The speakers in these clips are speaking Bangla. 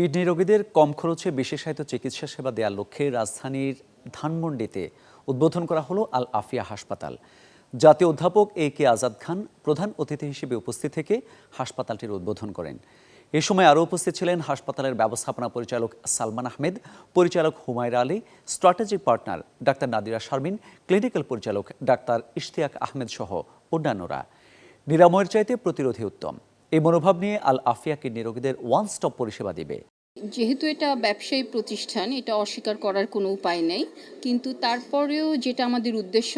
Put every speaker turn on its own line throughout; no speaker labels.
কিডনি রোগীদের কম খরচে বিশেষায়িত চিকিৎসা সেবা দেওয়ার লক্ষ্যে রাজধানীর ধানমন্ডিতে উদ্বোধন করা হলো আল আফিয়া হাসপাতাল। জাতীয় অধ্যাপক এ কে আজাদ খান প্রধান অতিথি হিসেবে উপস্থিত থেকে হাসপাতালটির উদ্বোধন করেন। এ সময় আরও উপস্থিত ছিলেন হাসপাতালের ব্যবস্থাপনা পরিচালক সালমান আহমেদ, পরিচালক Humaira Ali strategic partner doctor Nadira Sharmin, clinical পরিচালক ডাক্তার ইশতিয়াক আহমেদ সহ অন্যান্যরা। নিরাময়ের চাইতে প্রতিরোধী উত্তম। এই মনোভাব নিয়ে আল আফিয়া কিডনি রোগীদের ওয়ান স্টপ পরিষেবা দিবে।
যেহেতু এটা ব্যবসায়ী প্রতিষ্ঠান, এটা অস্বীকার করার কোনো উপায় নেই। কিন্তু তারপরেও যেটা আমাদের উদ্দেশ্য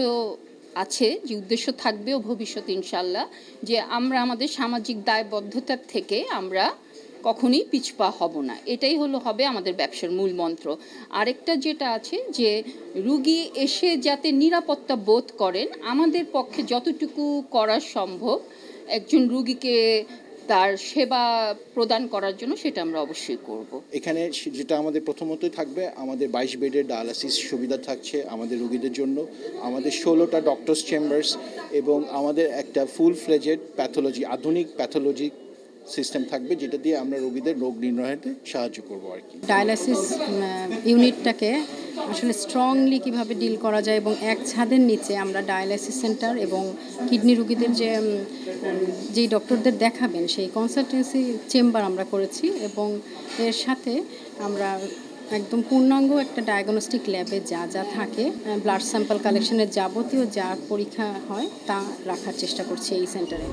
আছে, যে উদ্দেশ্য থাকবেও ভবিষ্যতে ইনশাল্লাহ যে আমরা আমাদের সামাজিক দায়বদ্ধতার থেকে আমরা কখনোই পিছপা হব না। এটাই হলো, হবে আমাদের ব্যবসার মূল মন্ত্র। আরেকটা যেটা আছে, যে রুগী এসে যাতে নিরাপত্তা বোধ করেন, আমাদের পক্ষে যতটুকু করা সম্ভব, একজন রুগীকে তার সেবা প্রদান করার জন্য সেটা আমরা অবশ্যই করব।
এখানে যেটা আমাদের প্রথমতই থাকবে আমাদের বাইশ বেডের ডায়ালাসিস সুবিধা থাকছে আমাদের রোগীদের জন্য। আমাদের ষোলোটা ডক্টরস চেম্বার্স এবং আমাদের একটা ফুল ফ্লেজেড প্যাথোলজি আধুনিক প্যাথোলজি সিস্টেম থাকবে যেটা দিয়ে আমরা রোগীদের রোগ নির্ণয়তে সাহায্য করব আর কি।
ডায়ালাসিস ইউনিটটাকে আসলে স্ট্রংলি কীভাবে ডিল করা যায় এবং এক ছাদের নিচে আমরা ডায়ালাইসিস সেন্টার এবং কিডনি রোগীদের যে যেই ডক্টরদের দেখাবেন, সেই কনসালটেন্সি চেম্বার আমরা করেছি এবং এর সাথে আমরা একদম পূর্ণাঙ্গ একটা ডায়াগনস্টিক ল্যাবে যা যা থাকে ব্লাড স্যাম্পল কালেকশনের যাবতীয় যা পরীক্ষা হয় তা রাখার চেষ্টা করছি এই সেন্টারে